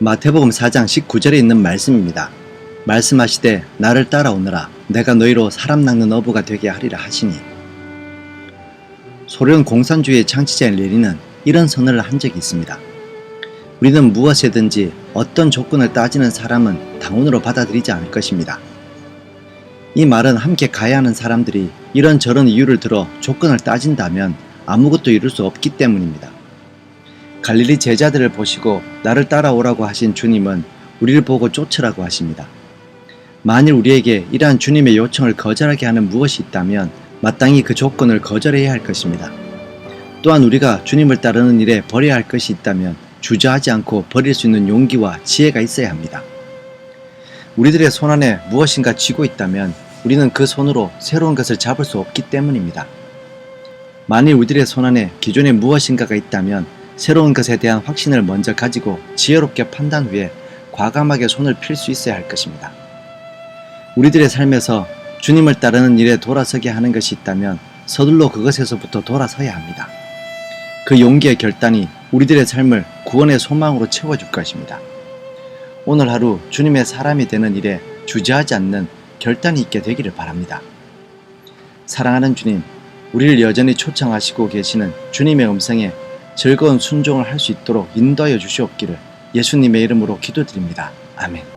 마태복음 4장 19절에 있는 말씀입니다. 말씀하시되 나를 따라오너라 내가 너희로 사람 낚는 어부가 되게 하리라 하시니 소련 공산주의의 창시자인 레닌은 이런 선언을 한 적이 있습니다. 우리는 무엇이든지 어떤 조건을 따지는 사람은 당원으로 받아들이지 않을 것입니다. 이 말은 함께 가야 하는 사람들이 이런저런 이유를 들어 조건을 따진다면 아무것도 이룰 수 없기 때문입니다. 갈릴리 제자들을 보시고 나를 따라오라고 하신 주님은 우리를 보고 쫓으라고 하십니다. 만일 우리에게 이러한 주님의 요청을 거절하게 하는 무엇이 있다면 마땅히 그 조건을 거절해야 할 것입니다. 또한 우리가 주님을 따르는 일에 버려야 할 것이 있다면 주저하지 않고 버릴 수 있는 용기와 지혜가 있어야 합니다. 우리들의 손 안에 무엇인가 쥐고 있다면 우리는 그 손으로 새로운 것을 잡을 수 없기 때문입니다. 만일 우리들의 손 안에 기존에 무엇인가가 있다면 새로운 것에 대한 확신을 먼저 가지고 지혜롭게 판단 후에 과감하게 손을 필 수 있어야 할 것입니다. 우리들의 삶에서 주님을 따르는 일에 돌아서게 하는 것이 있다면 서둘러 그것에서부터 돌아서야 합니다. 그 용기의 결단이 우리들의 삶을 구원의 소망으로 채워줄 것입니다. 오늘 하루 주님의 사람이 되는 일에 주저하지 않는 결단이 있게 되기를 바랍니다. 사랑하는 주님, 우리를 여전히 초청하시고 계시는 주님의 음성에 즐거운 순종을 할 수 있도록 인도하여 주시옵기를 예수님의 이름으로 기도드립니다. 아멘.